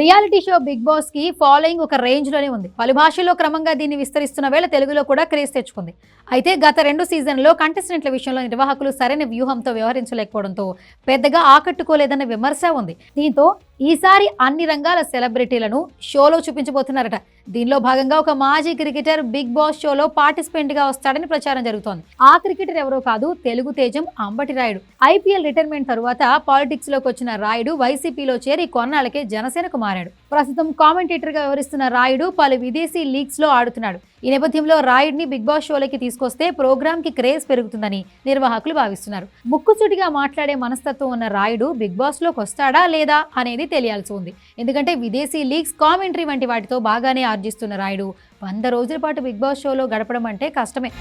Reality show big బాస్కి following ఒక రేంజ్లోనే ఉంది. పలు భాషల్లో క్రమంగా దీన్ని విస్తరిస్తున్న వేళ తెలుగులో కూడా క్రేజ్ తెచ్చుకుంది. అయితే గత రెండు సీజన్లో కంటెస్టెంట్ల విషయంలో నిర్వాహకులు సరైన వ్యూహంతో వ్యవహరించలేకపోవడంతో పెద్దగా ఆకట్టుకోలేదన్న విమర్శ ఉంది. దీంతో ఈసారి అన్ని రంగాల సెలబ్రిటీలను షోలో చూపించబోతున్నారట. దీనిలో భాగంగా ఒక మాజీ క్రికెటర్ బిగ్ బాస్ షోలో పార్టిసిపెంట్గా వస్తాడని ప్రచారం జరుగుతోంది. ఆ క్రికెటర్ ఎవరో కాదు తెలుగు తేజం అంబటి రాయుడు. ఐపీఎల్ రిటైర్మెంట్ తరువాత పాలిటిక్స్లోకి వచ్చిన రాయుడు వైసీపీలో చేరి కొన్నాళ్ళకే జనసేనకు మారాడు. ప్రస్తుతం కామెంటేటర్గా వ్యవహరిస్తున్న రాయుడు పలు విదేశీ లీగ్స్లో ఆడుతున్నాడు. ఈ నేపథ్యంలో రాయుడిని బిగ్ బాస్ షోలకి తీసుకొస్తే ప్రోగ్రామ్కి క్రేజ్ పెరుగుతుందని నిర్వాహకులు భావిస్తున్నారు. ముక్కుసూటిగా మాట్లాడే మనస్తత్వం ఉన్న రాయుడు బిగ్ బాస్లోకి వస్తాడా లేదా అనేది తెలియాల్సి ఉంది. ఎందుకంటే విదేశీ లీగ్స్ కామెంటరీ వంటి వాటితో బాగానే ఆర్జిస్తున్న రాయుడు వంద రోజుల పాటు బిగ్ బాస్ షోలో గడపడం అంటే కష్టమే.